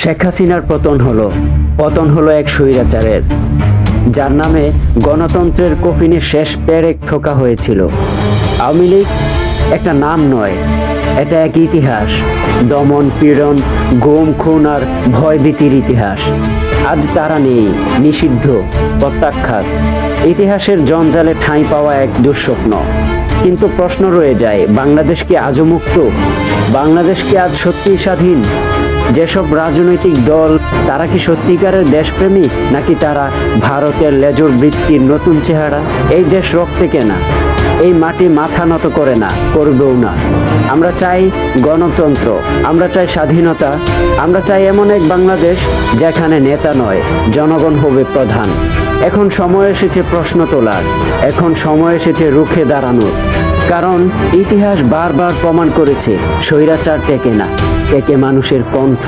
শেখ হাসিনার পতন হলো। পতন হলো এক স্বৈরাচারের। যার নামে গণতন্ত্রের কফিনে শেষ পেরেক ঠোকা হয়েছিল। আওয়ামী লীগ একটা নাম নয়, এটা এক ইতিহাস। দমন, পীড়ন, গোম, খুন আর ভয়ভীতির ইতিহাস। আজ তারা নেই, নিষিদ্ধ, প্রত্যাখ্যাত। ইতিহাসের জঞ্জালে ঠাঁই পাওয়া এক দুঃস্বপ্ন। কিন্তু প্রশ্ন রয়ে যায়, বাংলাদেশ কি আজও মুক্ত? বাংলাদেশ কি আজ সত্যিই স্বাধীন? যেসব রাজনৈতিক দল, তারা কি সত্যিকারের দেশপ্রেমী, নাকি তারা ভারতের লেজর বৃত্তির নতুন চেহারা? এই দেশ রক্তে কেনা, এই মাটি মাথা নত করে না, করবেও না। আমরা চাই গণতন্ত্র, আমরা চাই স্বাধীনতা, আমরা চাই এমন এক বাংলাদেশ যেখানে নেতা নয়, জনগণ হবে প্রধান। এখন সময় এসেছে প্রশ্ন তোলার, এখন সময় এসেছে রুখে দাঁড়ানোর। কারণ ইতিহাস বারবার প্রমাণ করেছে স্বৈরাচার টেকে না টেকে মানুষের কণ্ঠ।